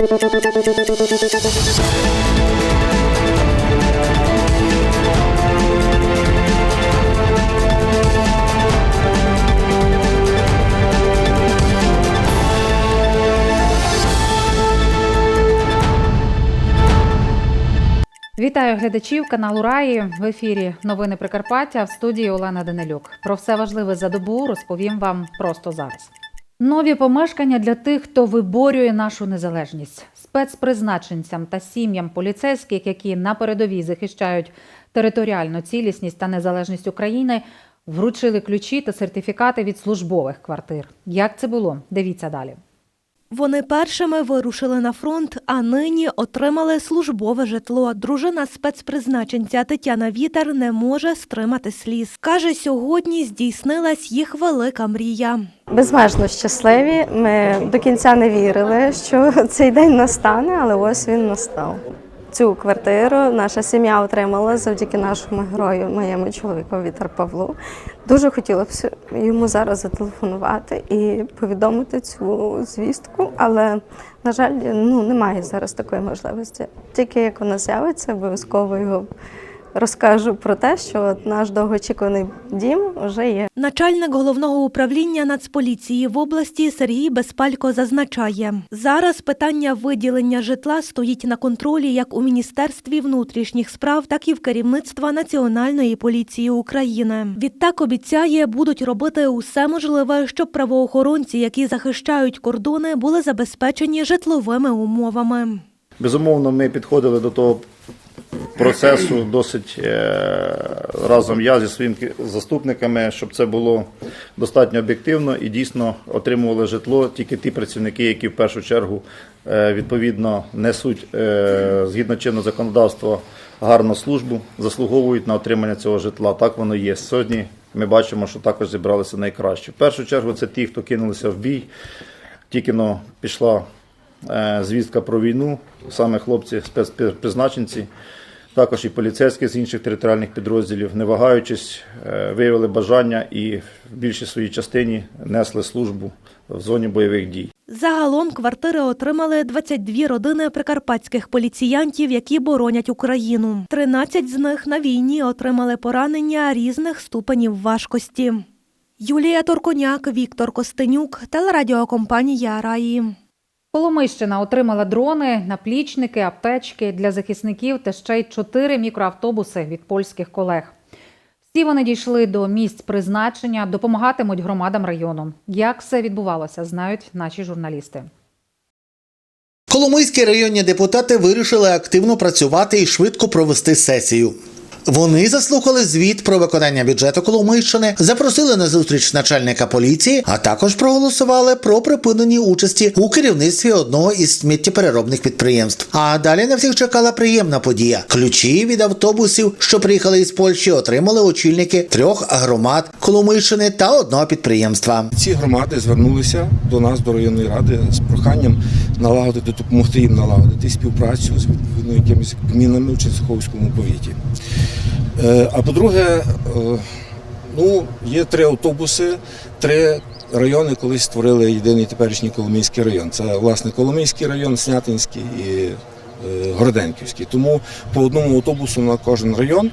Вітаю глядачів каналу Раї в ефірі Новини Прикарпаття в студії Олена Данилюк. Про все важливе за добу розповім вам просто зараз. Нові помешкання для тих, хто виборює нашу незалежність, спецпризначенцям та сім'ям поліцейських, які на передовій захищають територіальну цілісність та незалежність України, вручили ключі та сертифікати від службових квартир. Як це було? Дивіться далі. Вони першими вирушили на фронт, а нині отримали службове житло. Дружина спецпризначенця Тетяна Вітер не може стримати сліз. Каже, сьогодні здійснилась їх велика мрія. Безмежно щасливі. Ми до кінця не вірили, що цей день настане, але ось він настав. Цю квартиру наша сім'я отримала завдяки нашому герою, моєму чоловіку Вітер Павлу. Дуже хотіла б йому зараз зателефонувати і повідомити цю звістку, але, на жаль, ну, немає зараз такої можливості. Тільки як вона з'явиться, обов'язково його розкажу про те, що от наш довгоочікуваний дім вже є. Начальник головного управління Нацполіції в області Сергій Безпалько зазначає, зараз питання виділення житла стоїть на контролі як у Міністерстві внутрішніх справ, так і в керівництва Національної поліції України. Відтак обіцяє, будуть робити усе можливе, щоб правоохоронці, які захищають кордони, були забезпечені житловими умовами. Безумовно, ми підходили до того процесу досить е, разом я зі своїми заступниками, щоб це було достатньо об'єктивно і дійсно отримували житло тільки ті працівники, які в першу чергу е, відповідно несуть е, згідно чинного законодавства гарну службу, заслуговують на отримання цього житла. Так воно є. Сьогодні ми бачимо, що також зібралися найкраще. В першу чергу це ті, хто кинулися в бій. Тільки пішла звістка про війну, саме хлопці, спецпризначенці, також і поліцейські з інших територіальних підрозділів, не вагаючись, е, виявили бажання і в більшій своїй частині несли службу в зоні бойових дій. Загалом квартири отримали 22 родини прикарпатських поліціянтів, які боронять Україну. 13 з них на війні отримали поранення різних ступенів важкості. Юлія Торконяк, Віктор Костенюк, телерадіокомпанія Раї. Коломийщина отримала дрони, наплічники, аптечки для захисників та ще й чотири мікроавтобуси від польських колег. Всі вони дійшли до місць призначення, допомагатимуть громадам району. Як все відбувалося, знають наші журналісти. Коломийські районні депутати вирішили активно працювати і швидко провести сесію. Вони заслухали звіт про виконання бюджету Коломийщини, запросили на зустріч начальника поліції, а також проголосували про припинення участі у керівництві одного із сміттєпереробних підприємств. А далі на всіх чекала приємна подія. Ключі від автобусів, що приїхали із Польщі, отримали очільники трьох громад Коломийщини та одного підприємства. Ці громади звернулися до нас, до районної ради, з проханням налагодити, допомогти їм налагодити співпрацю з відповідно якимись гмінами в Ченциховському повіті. Е, А по-друге, е, ну, є три автобуси, три райони колись створили єдиний теперішній Коломийський район. Це власне Коломийський район, Снятинський і е, Городенківський. Тому по одному автобусу на кожен район.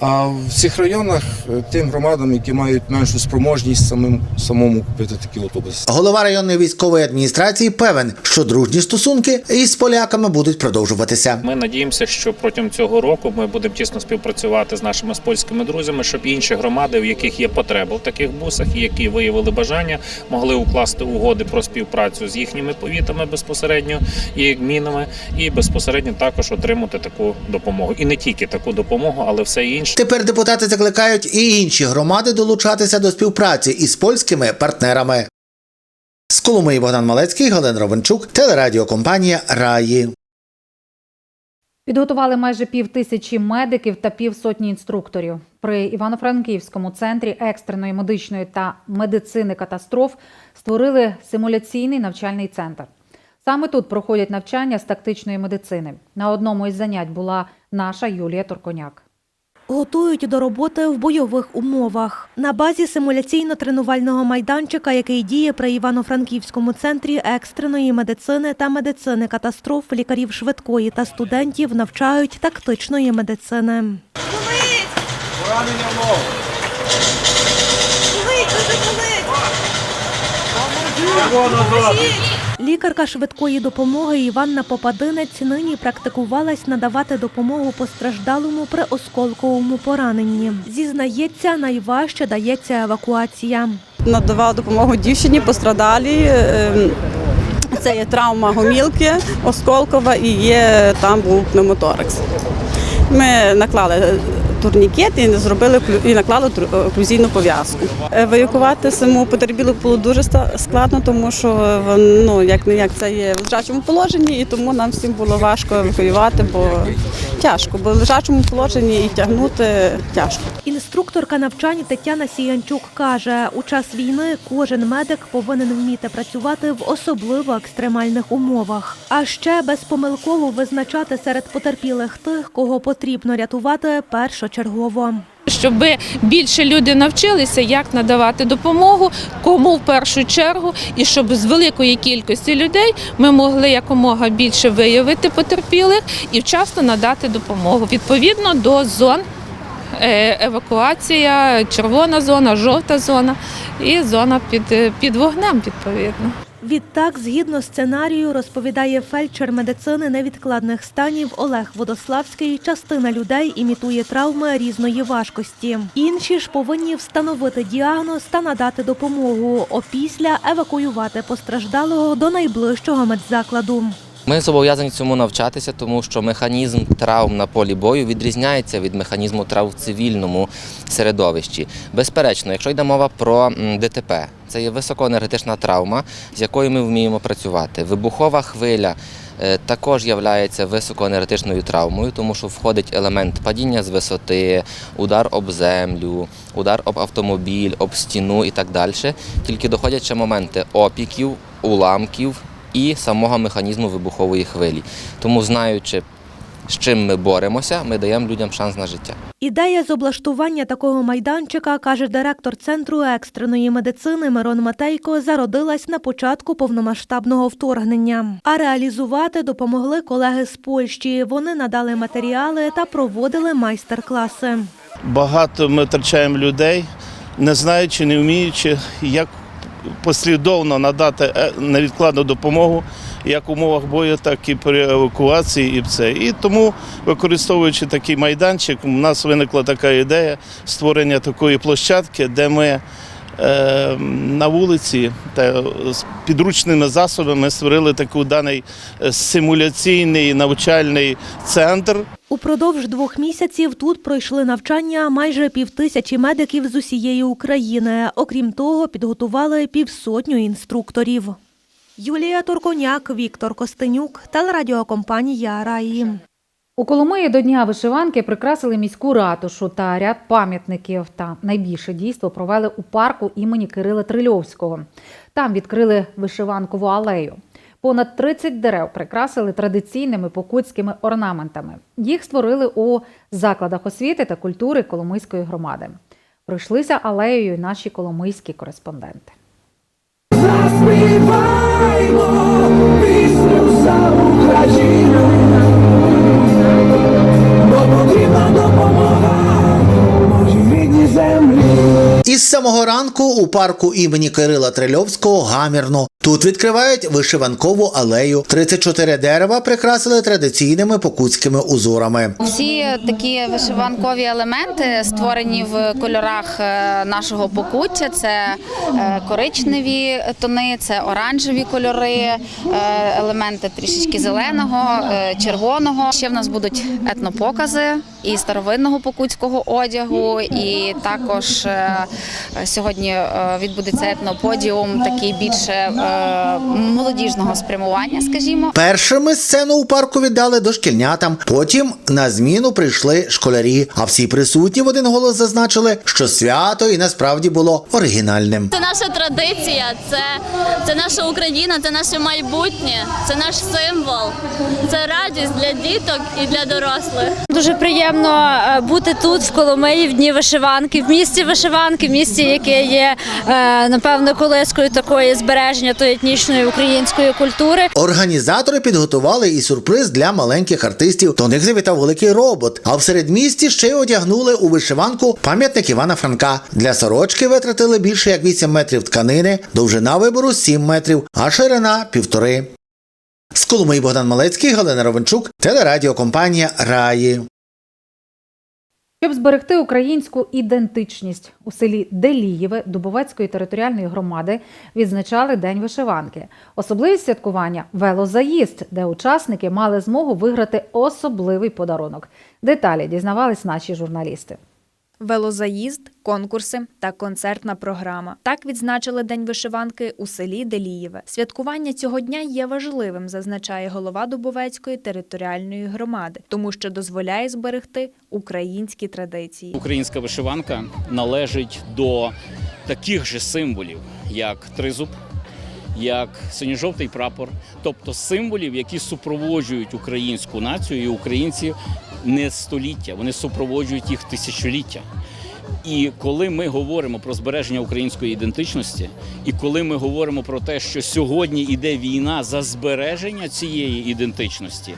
А в цих районах е, тим громадам, які мають меншу спроможність самим самому купити такі автобуси. Голова районної військової адміністрації певен, що дружні стосунки із поляками будуть продовжуватися. Ми надіємося, що протягом цього року ми будемо тісно співпрацювати з нашими з польськими друзями, щоб інші громади, в яких є потреба в таких бусах, і які виявили бажання, могли укласти угоди про співпрацю з їхніми повітами безпосередньо і гмінами, і безпосередньо також отримати таку допомогу. І не тільки таку допомогу, але все інше. Тепер депутати закликають і інші громади долучатися до співпраці із польськими партнерами. З Коломиї Богдан Малецький, Галина Ровенчук, телерадіокомпанія Раї. Підготували майже пів тисячі медиків та півсотні інструкторів. При Івано-Франківському центрі екстреної медичної та медицини катастроф створили симуляційний навчальний центр. Саме тут проходять навчання з тактичної медицини. На одному із занять була наша Юлія Торконяк. Готують до роботи в бойових умовах. На базі симуляційно-тренувального майданчика, який діє при Івано-Франківському центрі екстреної медицини та медицини катастроф, лікарів швидкої та студентів навчають тактичної медицини. Лікарка швидкої допомоги Іванна Попадинець нині практикувалась надавати допомогу постраждалому при осколковому пораненні. Зізнається, найважче дається евакуація. надавала допомогу дівчині пострадалій. Ем, Це є травма гомілки, осколкова і є там був пневмоторакс. Ми наклали турнікет і зробили і наклали тру- оклюзійну пов'язку. Евакувати саму потерпілу було дуже складно, тому що ну, як не як це є в лежачому положенні, і тому нам всім було важко евакуювати, бо тяжко, бо в лежачому положенні і тягнути тяжко. Інструкторка навчань Тетяна Сіянчук каже, у час війни кожен медик повинен вміти працювати в особливо екстремальних умовах, а ще безпомилково визначати серед потерпілих тих, кого потрібно рятувати першочергово. Щоб більше люди навчилися, як надавати допомогу, кому в першу чергу, і щоб з великої кількості людей ми могли якомога більше виявити потерпілих і вчасно надати допомогу відповідно до зон. е, Евакуація, червона зона, жовта зона і зона під, е, під вогнем, відповідно. Відтак, згідно сценарію, розповідає фельдшер медицини невідкладних станів Олег Водославський, частина людей імітує травми різної важкості. Інші ж повинні встановити діагноз та надати допомогу, опісля евакуювати постраждалого до найближчого медзакладу. Ми зобов'язані цьому навчатися, тому що механізм травм на полі бою відрізняється від механізму травм в цивільному середовищі. Безперечно, якщо йде мова про ДТП, це є високоенергетична травма, з якою ми вміємо працювати. Вибухова хвиля е, також є високоенергетичною травмою, тому що входить елемент падіння з висоти, удар об землю, удар об автомобіль, об стіну і так далі. Тільки доходять ще моменти опіків, уламків і самого механізму вибухової хвилі. Тому, знаючи, з чим ми боремося, ми даємо людям шанс на життя. Ідея з облаштування такого майданчика, каже директор центру екстреної медицини Мирон Матейко, зародилась на початку повномасштабного вторгнення. А реалізувати допомогли колеги з Польщі. Вони надали матеріали та проводили майстер-класи. багато ми втрачаємо людей, не знаючи, не вміючи, як послідовно надати е, невідкладну допомогу як в умовах бою, так і при евакуації. І це. І тому, використовуючи такий майданчик, у нас виникла така ідея створення такої площадки, де ми е, на вулиці та з підручними засобами створили такий даний е, симуляційний навчальний центр. Упродовж двох місяців тут пройшли навчання майже півтисячі медиків з усієї України. Окрім того, підготували півсотню інструкторів. Юлія Турконяк, Віктор Костенюк, телерадіокомпанія Раї. У Коломиї до Дня вишиванки прикрасили міську ратушу та ряд пам'ятників. Та найбільше дійство провели у парку імені Кирила Трильовського. Там відкрили вишиванкову алею. Понад 30 дерев прикрасили традиційними покутськими орнаментами. Їх створили у закладах освіти та культури Коломийської громади. Пройшлися алеєю наші коломийські кореспонденти. Із самого ранку у парку імені Кирила Трильовського гамірно. Тут відкривають вишиванкову алею. 34 дерева прикрасили традиційними покутськими узорами. Всі такі вишиванкові елементи створені в кольорах е, нашого покуття. Це е, коричневі тони, це оранжеві кольори, е, елементи трішечки зеленого, червоного. Ще в нас будуть етнопокази і старовинного покутського одягу, і також сьогодні відбудеться етноподіум, такий більше молодіжного спрямування, скажімо. Першими сцену у парку віддали дошкільнятам. Потім на зміну прийшли школярі. А всі присутні в один голос зазначили, що свято і насправді було оригінальним. Це наша традиція, це, це наша Україна, це наше майбутнє, це наш символ, це радість для діток і для дорослих. дуже приємно е, бути тут, в Коломиї, в дні вишиванки, в місті вишиванки, в місті, яке є е, напевно колискою такої збереження тої етнічної української культури. Організатори підготували і сюрприз для маленьких артистів. До них завітав великий робот. А в середмісті ще й одягнули у вишиванку пам'ятник Івана Франка. Для сорочки витратили більше як 8 метрів тканини, довжина вибору 7 метрів, а ширина півтори. З Коломиї Богдан Малецький, Галина Ровенчук, телерадіокомпанія Раї. Щоб зберегти українську ідентичність у селі Делієве Дубовецької територіальної громади відзначали День вишиванки. Особливість святкування велозаїзд, де учасники мали змогу виграти особливий подарунок. Деталі дізнавались наші журналісти. Велозаїзд, конкурси та концертна програма. Так відзначили День вишиванки у селі Делієве. Святкування цього дня є важливим, зазначає голова Дубовецької територіальної громади, тому що дозволяє зберегти українські традиції. Українська вишиванка належить до таких же символів, як тризуб, як синьо-жовтий прапор, тобто символів, які супроводжують українську націю і українців не століття, вони супроводжують їх тисячоліття. І коли ми говоримо про збереження української ідентичності, і коли ми говоримо про те, що сьогодні йде війна за збереження цієї ідентичності,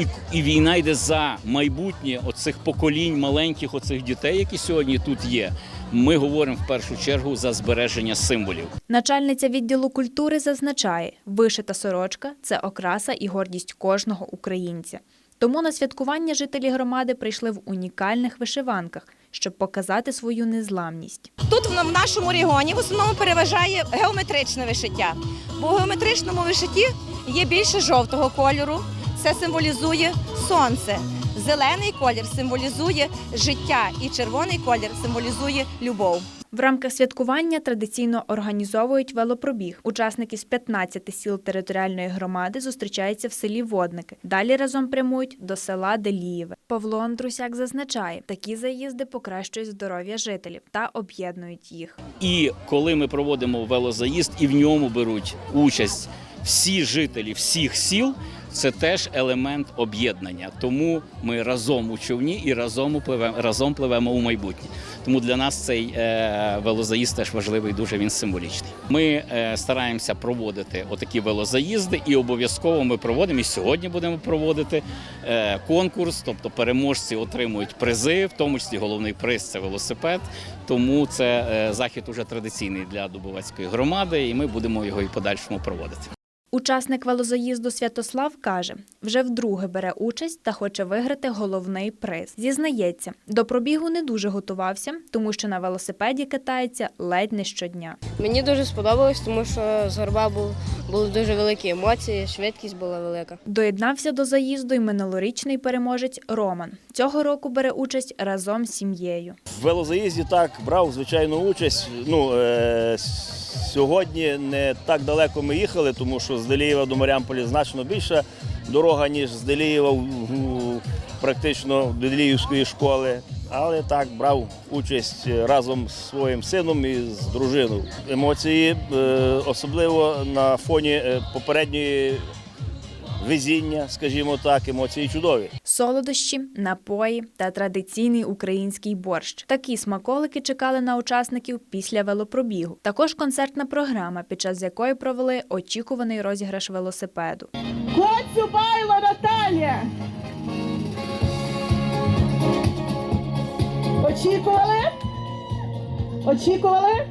і, і війна йде за майбутнє оцих поколінь маленьких оцих дітей, які сьогодні тут є, ми говоримо в першу чергу за збереження символів. Начальниця відділу культури зазначає, вишита сорочка це окраса і гордість кожного українця. Тому на святкування жителі громади прийшли в унікальних вишиванках, щоб показати свою незламність. Тут в нашому регіоні в основному переважає геометричне вишиття. Бо у геометричному вишитті є більше жовтого кольору. Це символізує сонце. Зелений колір символізує життя, і червоний колір символізує любов. В рамках святкування традиційно організовують велопробіг. Учасники з 15 сіл територіальної громади зустрічаються в селі Водники. Далі разом прямують до села Делієве. Павло Андрусяк зазначає, такі заїзди покращують здоров'я жителів та об'єднують їх. І коли ми проводимо велозаїзд, і в ньому беруть участь всі жителі всіх сіл, це теж елемент об'єднання. Тому ми разом у човні і разом пливемо, разом пливемо у майбутнє. Тому для нас цей е, велозаїзд теж важливий, дуже він символічний. Ми е, стараємося проводити отакі велозаїзди, і обов'язково ми проводимо і сьогодні будемо проводити е, конкурс. Тобто переможці отримують призи, в тому числі головний приз це велосипед. Тому це захід уже традиційний для Дубовецької громади, і ми будемо його і подальшому проводити. Учасник велозаїзду Святослав каже, вже вдруге бере участь та хоче виграти головний приз. Зізнається, до пробігу не дуже готувався, тому що на велосипеді катається ледь не щодня. Мені дуже сподобалось, тому що з горба був, були дуже великі емоції, швидкість була велика. Доєднався до заїзду й минулорічний переможець Роман. Цього року бере участь разом з сім'єю. В велозаїзді так брав звичайну участь. Ну е, сьогодні не так далеко ми їхали, тому що з Делієва до Маріамполя значно більша дорога, ніж з Делієва практично до Деліївської школи. Але так брав участь разом з своїм сином і з дружиною. Емоції, е, особливо на фоні е, попередньої везіння, скажімо так, емоції чудові. Солодощі, напої та традиційний український борщ. Такі смаколики чекали на учасників після велопробігу. Також концертна програма, під час якої провели очікуваний розіграш велосипеду. Коцюбайло Наталія. Очікували? Очікували?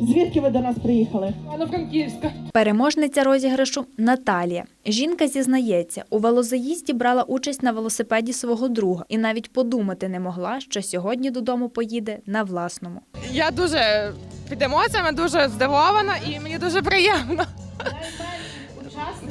Звідки ви до нас приїхали? Івано-Франківська. Переможниця розіграшу Наталія. Жінка зізнається, у велозаїзді брала участь на велосипеді свого друга і навіть подумати не могла, що сьогодні додому поїде на власному. Я дуже під емоціями, дуже здивована і мені дуже приємно.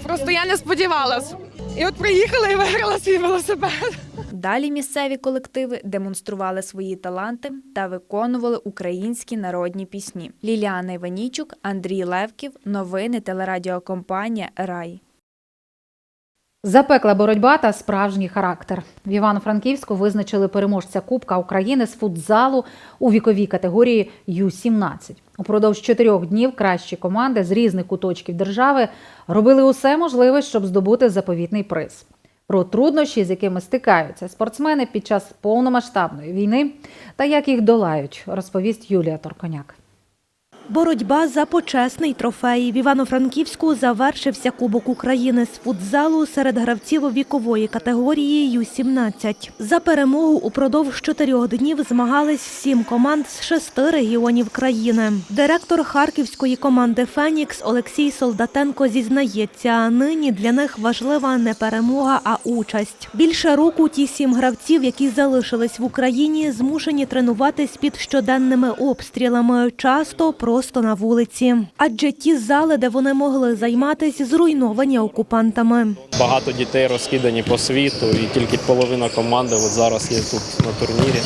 Просто я не сподівалась. І от приїхала і виграла свій велосипед. Далі місцеві колективи демонстрували свої таланти та виконували українські народні пісні. Ліліана Іванічук, Андрій Левків, новини телерадіокомпанія Рай. Запекла боротьба та справжній характер. В Івано-Франківську визначили переможця Кубка України з футзалу у віковій категорії Ю-17. Упродовж чотирьох днів кращі команди з різних куточків держави робили усе можливе, щоб здобути заповітний приз. Про труднощі, з якими стикаються спортсмени під час повномасштабної війни та як їх долають, розповість Юлія Торконяк. Боротьба за почесний трофей. В Івано-Франківську завершився Кубок України з футзалу серед гравців вікової категорії Ю-17. За перемогу упродовж чотирьох днів змагались сім команд з шести регіонів країни. Директор харківської команди Фенікс Олексій Солдатенко зізнається, нині для них важлива не перемога, а участь. Більше року ті сім гравців, які залишились в Україні, змушені тренуватись під щоденними обстрілами, часто просто на вулиці. Адже ті зали, де вони могли займатися, зруйновані окупантами. Багато дітей розкидані по світу, і тільки половина команди от зараз є тут на турнірі.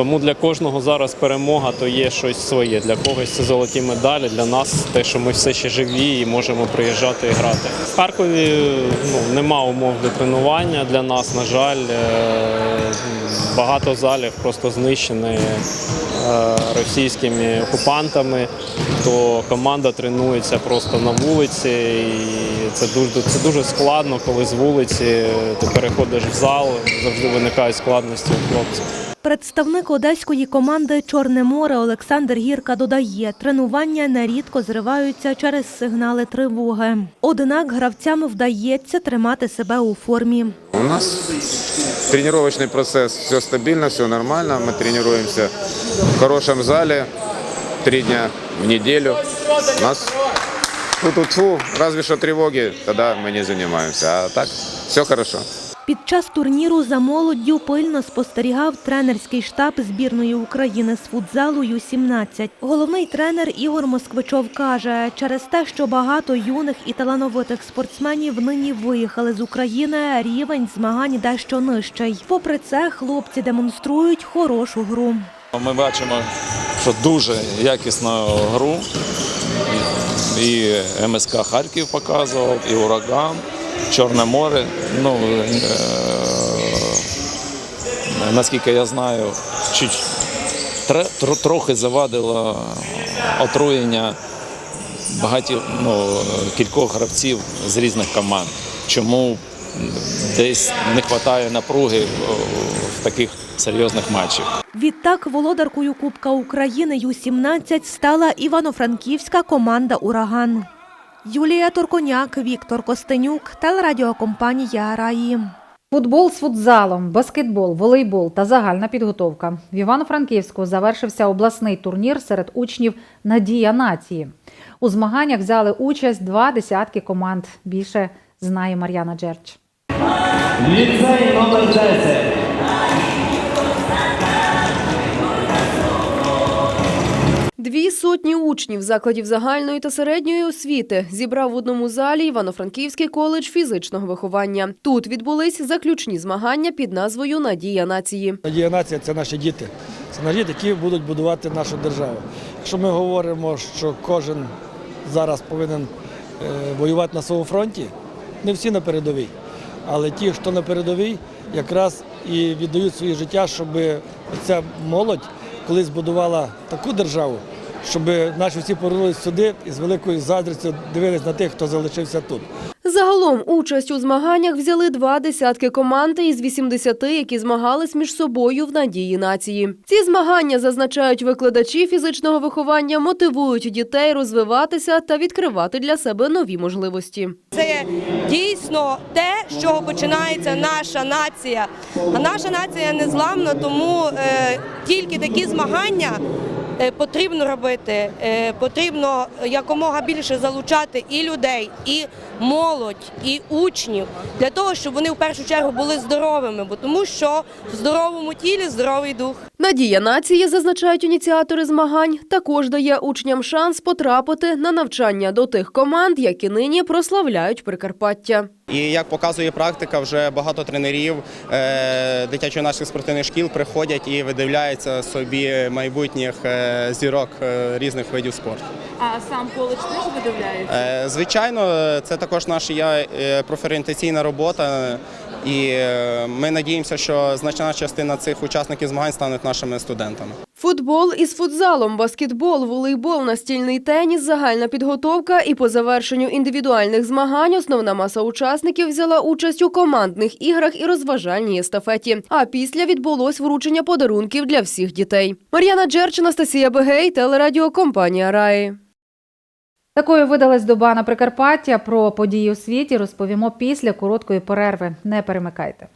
Тому для кожного зараз перемога то є щось своє. Для когось це золоті медалі, для нас те, що ми все ще живі і можемо приїжджати і грати. В Харкові ну, нема умов для тренування для нас, на жаль. Е, Багато залів просто знищені е, російськими окупантами, то команда тренується просто на вулиці. І це дуже, це дуже складно, коли з вулиці ти переходиш в зал, завжди виникають складності у хлопців. Представник одеської команди Чорне море Олександр Гірка додає, тренування нерідко зриваються через сигнали тривоги. Однак гравцям вдається тримати себе у формі. У нас тренировочный процесс, все стабильно, все нормально. Мы тренируемся в хорошем зале три дня в неделю. У нас тут тьфу, разве что тревоги, тогда мы не занимаемся. А так все хорошо. Під час турніру за молоддю пильно спостерігав тренерський штаб збірної України з футзалу Ю-17. Головний тренер Ігор Москвичов каже, через те, що багато юних і талановитих спортсменів нині виїхали з України, рівень змагань дещо нижчий. Попри це, хлопці демонструють хорошу гру. Ми бачимо, що дуже якісну гру. І МСК Харків показував, і Ураган, Чорне море. Ну, е, наскільки я знаю, чуть, трохи завадило отруєння багаті, ну, кількох гравців з різних команд. Чому десь не вистачає напруги в таких серйозних матчах. Відтак володаркою Кубка України Ю-17 стала івано-франківська команда Ураган. Юлія Турконяк, Віктор Костенюк, телерадіокомпанія Раї. Футбол з футзалом, баскетбол, волейбол та загальна підготовка. В Івано-Франківську завершився обласний турнір серед учнів Надія нації. У змаганнях взяли участь два десятки команд. Більше знає Мар'яна Джерч. Ліцей номер 10. Дві сотні учнів закладів загальної та середньої освіти зібрав в одному залі Івано-Франківський коледж фізичного виховання. Тут відбулись заключні змагання під назвою Надія нації. Надія нація це наші діти. Це наші діти, які будуть будувати нашу державу. Якщо ми говоримо, що кожен зараз повинен е, воювати на своєму фронті, не всі на передовій. Але ті, хто на передовій, якраз і віддають своє життя, щоб ця молодь колись будувала таку державу, щоб наші всі повернулися сюди і з великою заздрістю дивились на тих, хто залишився тут. Загалом участь у змаганнях взяли два десятки команд із 80, які змагались між собою в надії нації. Ці змагання зазначають викладачі фізичного виховання, мотивують дітей розвиватися та відкривати для себе нові можливості. Це дійсно те, з чого починається наша нація. А наша нація незламна, тому е, тільки такі змагання потрібно робити. Е, потрібно якомога більше залучати і людей, і молодь, і учнів для того, щоб вони в першу чергу були здоровими, бо тому що в здоровому тілі здоровий дух. Надія нації, зазначають ініціатори змагань, також дає учням шанс потрапити на навчання до тих команд, які нині прославляють Прикарпаття. І як показує практика, вже багато тренерів е, дитячо-юнацьких спортивних шкіл приходять і видивляються собі майбутніх е, зірок е, різних видів спорту. А сам коледж теж видивляється? Звичайно, це також наша е, профорієнтаційна робота, і ми надіємося, що значна частина цих учасників змагань стануть нашими студентами. Футбол із футзалом, баскетбол, волейбол, настільний теніс, загальна підготовка і по завершенню індивідуальних змагань основна маса учасників взяла участь у командних іграх і розважальній естафеті. А після відбулось вручення подарунків для всіх дітей. Мар'яна Джерч, Анастасія Бегей, телерадіокомпанія Раї. Такою видалась доба на Прикарпаття. Про події у світі розповімо після короткої перерви. Не перемикайте.